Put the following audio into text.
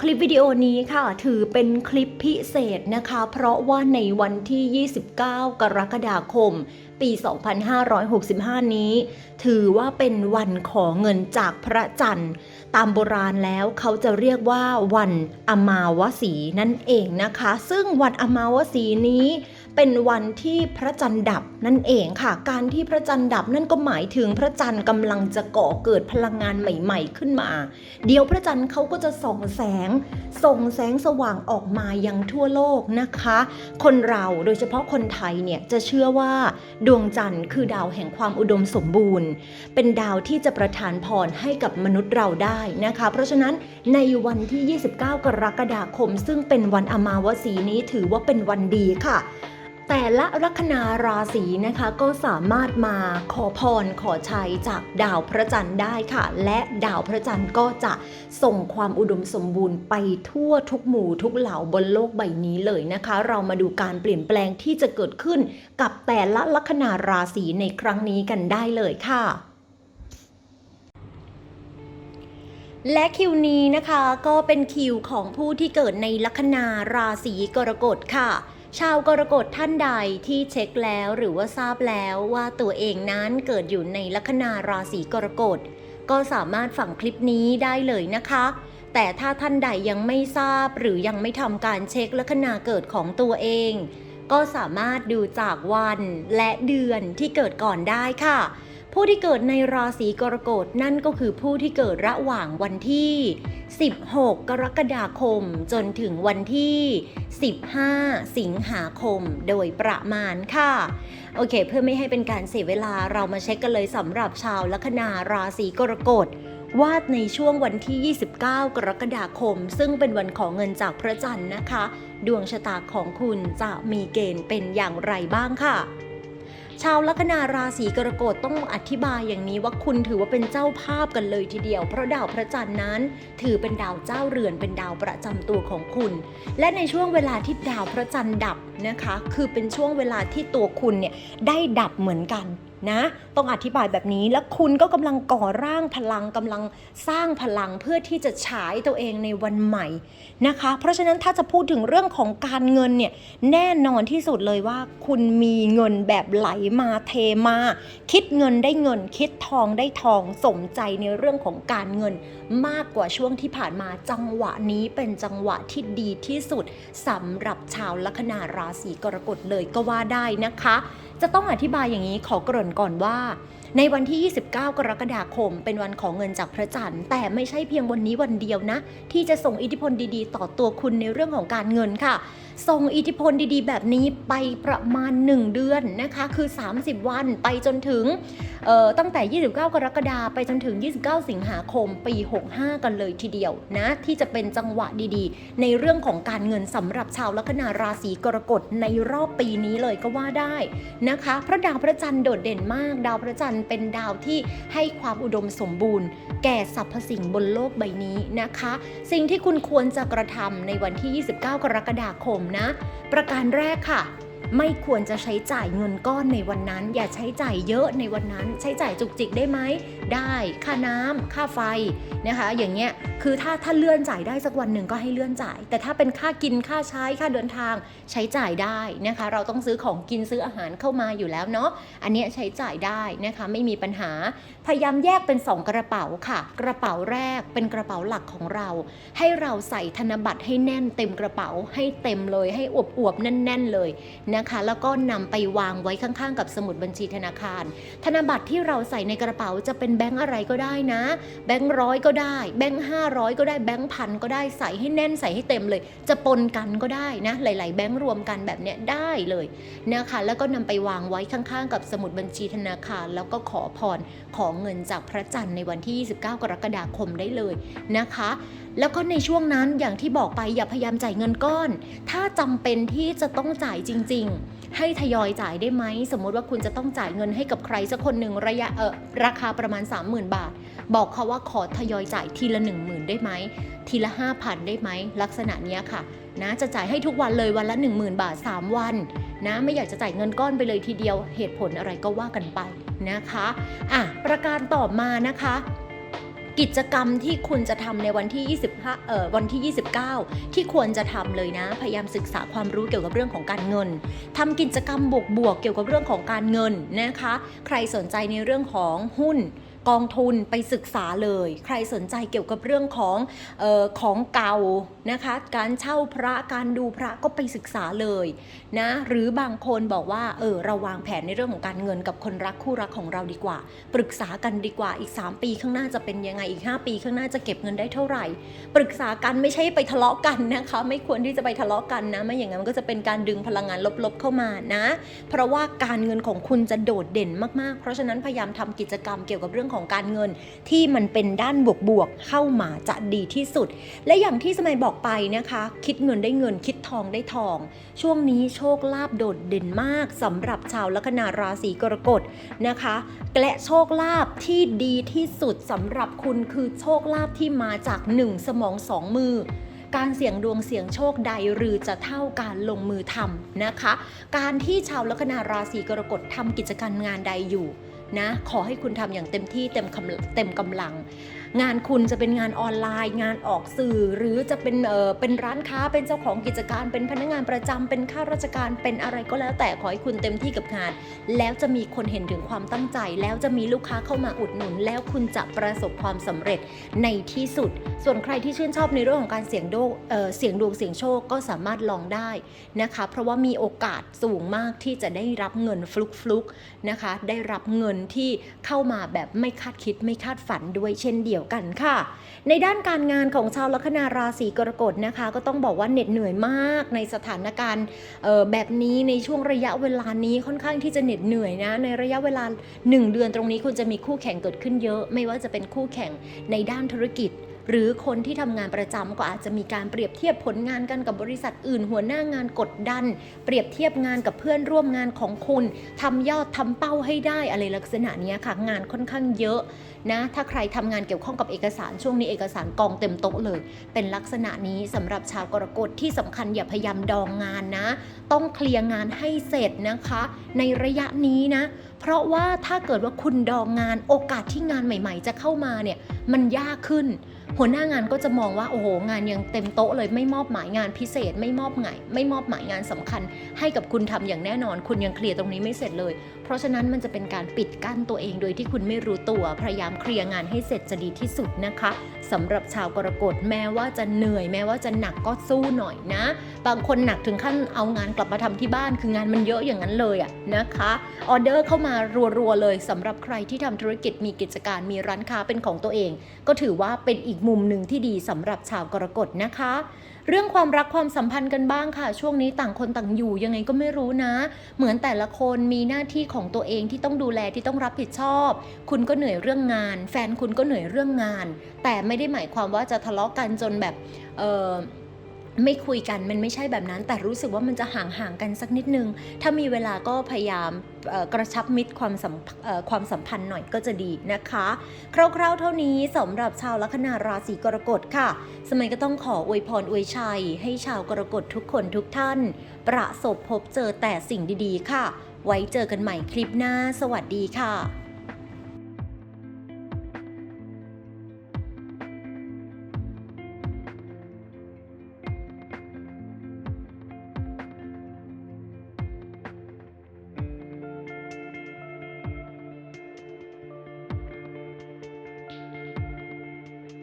คลิปวิดีโอนี้ค่ะ ถือเป็นคลิปพิเศษนะคะ เพราะว่าในวันที่ 29 กรกฎาคม ปี 2565 นี้ ถือว่าเป็นวันขอเงินจากพระจันทร์ ตามโบราณแล้วเขาจะเรียกว่าวันอมาวสีนั่นเองนะคะ ซึ่งวันอมาวสีนี้ เป็นวันที่พระจันทร์ดับนั่นเองค่ะ การที่พระจันทร์ดับนั่นก็หมายถึงพระจันทร์กำลังจะก่อเกิดพลังงานใหม่ ๆ ขึ้นมา เดี๋ยวพระจันทร์เขาก็จะส่องแสง ส่งแสงสว่างออกมายังทั่วโลกนะคะ คนเราโดยเฉพาะคนไทยเนี่ยจะเชื่อว่า ดวงจันทร์คือดาวแห่งความอุดมสมบูรณ์ เป็นดาวที่จะประทานพรให้กับมนุษย์เราได้นะคะ เพราะฉะนั้นในวันที่ 29 กรกฎาคม ซึ่งเป็นวันอมาวสีนี้ถือว่าเป็นวันดีค่ะ แต่ละลัคนาราศีนะคะก็สามารถมาขอพรขอชัยจากดาวพระจันทร์ได้ค่ะ และดาวพระจันทร์ก็จะส่งความอุดมสมบูรณ์ไปทั่วทุกหมู่ทุกเหล่าบนโลกใบนี้เลยนะคะ เรามาดูการเปลี่ยนแปลงที่จะเกิดขึ้นกับแต่ละลัคนาราศีในครั้งนี้กันได้เลยค่ะและคิวนี้นะคะก็เป็นคิวของผู้ที่เกิดในลัคนาราศีกรกฎค่ะ ชาวกรกฎท่านใดที่เช็คแล้วหรือว่าทราบแล้วว่าตัวเองนั้นเกิดอยู่ในลัคนาราศีกรกฎก็สามารถฝังคลิปนี้ได้เลยนะคะ แต่ถ้าท่านใดยังไม่ทราบหรือยังไม่ทำการเช็คลัคนาเกิดของตัวเอง ก็สามารถดูจากวันและเดือนที่เกิดก่อนได้ค่ะ ผู้ที่เกิดในราศีกรกฎนั่นก็คือผู้ที่เกิดระหว่างวันที่ 16 กรกฎาคม จนถึงวันที่ 15 สิงหาคมโดยประมาณค่ะ โอเค เพื่อไม่ให้เป็นการเสียเวลาเรามาเช็คกันเลยสำหรับชาวลัคนาราศีกรกฎว่าในช่วงวันที่ 29 กรกฎาคม ซึ่งเป็นวันของเงินจากพระจันทร์นะคะ ดวงชะตาของคุณจะมีเกณฑ์เป็นอย่างไรบ้างค่ะ ชาวลัคนาราศีกรกฎต้องอธิบายอย่างนี้ว่าคุณถือว่าเป็นเจ้าภาพกันเลยทีเดียว เพราะดาวพระจันทร์นั้น ถือเป็นดาวเจ้าเรือนเป็นดาวประจำตัวของคุณ และในช่วงเวลาที่ดาวพระจันทร์ดับนะคะ คือเป็นช่วงเวลาที่ตัวคุณเนี่ยได้ดับเหมือนกัน นะ ต้องอธิบายแบบนี้แล้วคุณก็กำลังก่อร่างพลังกำลังสร้างพลังเพื่อที่จะฉายตัวเองในวันใหม่นะคะ เพราะฉะนั้นถ้าจะพูดถึงเรื่องของการเงินเนี่ยแน่นอนที่สุดเลยว่า คุณมีเงินแบบไหลมาเทมา คิดเงินได้เงิน คิดทองได้ทองสมใจในเรื่องของการเงิน มากกว่าช่วงที่ผ่านมาจังหวะนี้เป็นจังหวะที่ดีที่สุดสำหรับชาวลัคนาราศีกรกฎเลยก็ว่าได้นะคะ จะต้องอธิบายอย่างนี้ขอเกริ่นก่อนว่า ในวันที่ 29 กรกฎาคม เป็นวันของเงินจากพระจันทร์ แต่ไม่ใช่เพียงวันนี้วันเดียวนะ ที่จะส่งอิทธิพลดีๆ ต่อตัวคุณในเรื่องของการเงินค่ะ ส่งอิทธิพลดีๆ แบบนี้ไปประมาณ 1 เดือนนะคะ คือ 30 วันไปจนถึงตั้งแต่ 29 กรกฎาคมไปจนถึง 29 สิงหาคมปี 65 กันเลยทีเดียวนะที่จะเป็นจังหวะดีๆ ในเรื่องของการเงินสำหรับชาวลัคนาราศีกรกฎในรอบปีนี้เลยก็ว่าได้นะคะเพราะดาวพระจันทร์โดดเด่นมาก ดาวพระจันทร์เป็นดาวที่ให้ความอุดมสมบูรณ์ แก่สรรพสิ่งบนโลกใบนี้นะคะ สิ่งที่คุณควรจะกระทำในวันที่ 29 กรกฎาคมนะ ประการแรกค่ะ ไม่ควรจะใช้จ่ายเงินก้อนในวันนั้น อย่าใช้จ่ายเยอะในวันนั้น ใช้จ่ายจุกจิกได้ไหมได้ค่าน้ำค่าไฟนะคะ อย่างเงี้ยคือถ้าถ้าเลื่อนจ่ายได้สักวันหนึ่งก็ให้เลื่อนจ่าย แต่ถ้าเป็นค่ากินค่าใช้ค่าเดินทางใช้จ่ายได้นะคะ เราต้องซื้อของกินซื้ออาหารเข้ามาอยู่แล้วเนาะอันเนี้ยใช้จ่ายได้นะคะ ไม่มีปัญหาพยายามแยกเป็น 2 กระเป๋าค่ะ กระเป๋าแรกเป็นกระเป๋าหลักของเรา ให้เราใส่ธนบัตรให้แน่นเต็มกระเป๋าให้เต็มเลยให้อวบๆแน่น ๆ เลยนะคะแล้วก็นำไปวางไว้ข้างๆ กับสมุดบัญชีธนาคาร ธนบัตรที่เราใส่ในกระเป๋าจะเป็นแบงค์อะไรก็ได้นะ แบงค์ร้อยก็ได้ แบงค์ห้าร้อยก็ได้แบงค์พันก็ได้ใส่ให้แน่นใส่ให้เต็มเลย จะปนกันก็ได้นะ หลาย ๆ แบงค์รวมกันแบบเนี้ยได้เลยนะคะแล้วก็นำไปวางไว้ข้างๆ กับสมุดบัญชีธนาคาร แล้วก็ขอพรขอเงินจากพระจันทร์ในวันที่ 29 กรกฎาคมได้เลยนะคะ แล้วก็ในช่วงนั้นอย่างที่บอกไปอย่าพยายามจ่ายเงินก้อน ถ้าจำเป็นที่จะต้องจ่ายจริงริง ๆ ให้ทยอยจ่ายได้ไหม สมมติว่าคุณจะต้องจ่ายเงินให้กับใครสักคนหนึ่งระยะเออราคาประมาณ 30,000 บาท บอกเขาว่าขอทยอยจ่ายทีละ 10,000 ได้ไหม ทีละ 5,000 ได้ไหม ลักษณะเนี้ยค่ะนะจะจ่ายให้ทุกวันเลยวันละ 10,000 บาท 3 วันนะไม่อยากจะจ่ายเงินก้อนไปเลยทีเดียวเหตุผลอะไรก็ว่ากันไปนะคะอะประการต่อมานะคะ กิจกรรมที่คุณจะทำในวันที่ 25เอ่อวันที่ 29 ที่ควรจะทำเลยนะ พยายามศึกษาความรู้เกี่ยวกับเรื่องของการเงินทำกิจกรรมบวกๆเกี่ยวกับเรื่องของการเงินนะคะ ใครสนใจในเรื่องของหุ้น กองทุนไปศึกษาเลย ใครสนใจเกี่ยวกับเรื่องของออของเก่านะคะ การเช่าพระการดูพระก็ไปศึกษาเลยนะหรือบางคนบอกว่าเออเราวางแผนในเรื่องของการเงินกับคนรักคู่รักของเราดีกว่า ปรึกษากันดีกว่าอีก 3 ปีข้างหน้าจะเป็นยังไงอีก 5 ปีข้างหน้าจะเก็บเงินได้เท่าไหร่ ปรึกษากันไม่ใช่ไปทะเลาะกันนะคะ ไม่ควรที่จะไปทะเลาะกันนะ ไม่อย่างนั้นมันก็จะเป็นการดึงพลังงานลบๆเข้ามานะ เพราะว่าการเงินของคุณจะโดดเด่นมากๆ เพราะฉะนั้นพยายามทำกิจกรรมเกี่ยวกับเรื่องของของการเงินที่มันเป็นด้านบวกๆเข้ามาจะดีที่สุด และอย่างที่สมัยบอกไปนะคะ คิดเงินได้เงินคิดทองได้ทอง ช่วงนี้โชคลาภโดดเด่นมากสำหรับชาวลัคนาราศีกรกฎนะคะและโชคลาภที่ดีที่สุดสำหรับคุณคือโชคลาภที่มาจากหนึ่งสมองสองมือการเสี่ยงดวงเสี่ยงโชคใดหรือจะเท่าการลงมือทำนะคะ การที่ชาวลัคนาราศีกรกฎทำกิจการงานใดอยู่ นะขอให้คุณทำอย่างเต็มที่เต็มกำเต็มกำลัง งานคุณจะเป็นงานออนไลน์ งานออกสื่อ หรือจะเป็นเออเป็นร้านค้าเป็นเจ้าของกิจการ เป็นพนักงานประจำเป็นข้าราชการเป็นอะไรก็แล้วแต่ขอให้คุณเต็มที่กับงาน แล้วจะมีคนเห็นถึงความตั้งใจ แล้วจะมีลูกค้าเข้ามาอุดหนุน แล้วคุณจะประสบความสำเร็จในที่สุด ส่วนใครที่ชื่นชอบในเรื่องของการเสี่ยงโดเอ่อเสี่ยงดวงเสี่ยงโชคก็สามารถลองได้นะคะ เพราะว่ามีโอกาสสูงมากที่จะได้รับเงินฟลุกฟลุกนะคะ ได้รับเงินที่เข้ามาแบบไม่คาดคิดไม่คาดฝันด้วยเช่นเดียวกันค่ะ ในด้านการงานของชาวลัคนาราศีกรกฎนะคะ ก็ต้องบอกว่าเหน็ดเหนื่อยมากในสถานการณ์แบบนี้ในช่วงระยะเวลานี้ค่อนข้างที่จะเหน็ดเหนื่อยนะ ในระยะเวลา 1 เดือนตรงนี้คุณจะมีคู่แข่งเกิดขึ้นเยอะ ไม่ว่าจะเป็นคู่แข่งในด้านธุรกิจ หรือคนที่ทำงานประจำก็อาจจะมีการเปรียบเทียบผลงานกันกับบริษัทอื่น หัวหน้างานกดดัน เปรียบเทียบงานกับเพื่อนร่วมงานของคุณทำยอดทำเป้าให้ได้อะไรลักษณะนี้ค่ะ งานค่อนข้างเยอะนะถ้าใครทำงานเกี่ยวข้องกับเอกสารช่วงนี้เอกสารกองเต็มโต๊ะเลย เป็นลักษณะนี้สำหรับชาวกรกฎที่สำคัญอย่าพยายามดองงานนะ ต้องเคลียร์งานให้เสร็จนะคะ ในระยะนี้นะ เพราะว่าถ้าเกิดว่าคุณดองงานโอกาสที่งานใหม่ ๆ จะเข้ามาเนี่ยมันยากขึ้น หัวหน้างานก็จะมองว่าโอ้โหงานยังเต็มโต๊ะเลยไม่มอบหมายงานพิเศษ ไม่มอบหมายไม่มอบหมายงานสำคัญ ให้กับคุณทำอย่างแน่นอน คุณยังเคลียร์ตรงนี้ไม่เสร็จเลย เพราะฉะนั้นมันจะเป็นการปิดกั้นตัวเองโดยที่คุณไม่รู้ตัวพยายามเคลียร์งานให้เสร็จจะดีที่สุดนะคะสำหรับชาวกรกฎแม้ว่าจะเหนื่อย แม้ว่าจะหนักก็สู้หน่อยนะ บางคนหนักถึงขั้นเอางานกลับมาทำที่บ้านคืองานมันเยอะอย่างนั้นเลยอะนะคะออเดอร์เข้ามารัวๆเลยสำหรับใครที่ทำธุรกิจมีกิจการมีร้านค้าเป็นของตัวเอง ก็ถือว่าเป็นอีกมุมหนึ่งที่ดีสำหรับชาวกรกฎนะคะ เรื่องความรักความสัมพันธ์กันบ้างค่ะ ช่วงนี้ต่างคนต่างอยู่ยังไงก็ไม่รู้นะ เหมือนแต่ละคนมีหน้าที่ของตัวเองที่ต้องดูแลที่ต้องรับผิดชอบ คุณก็เหนื่อยเรื่องงาน แฟนคุณก็เหนื่อยเรื่องงาน แต่ไม่ได้หมายความว่าจะทะเลาะกันจนแบบเออ ไม่คุยกันมันไม่ใช่แบบนั้น แต่รู้สึกว่ามันจะห่างห่างๆกันสักนิดนึง ถ้ามีเวลาก็พยายามกระชับมิตรความสัมความสัมพันธ์หน่อยก็จะดีนะคะ คร่าวๆเท่านี้สำหรับชาวลัคนาราศีกรกฎค่ะ สมัยก็ต้องขออวยพรอวยชัย ให้ชาวกรกฎทุกคนทุกท่าน ประสบพบเจอแต่สิ่งดีๆ ค่ะ ไว้เจอกันใหม่คลิปหน้า สวัสดีค่ะ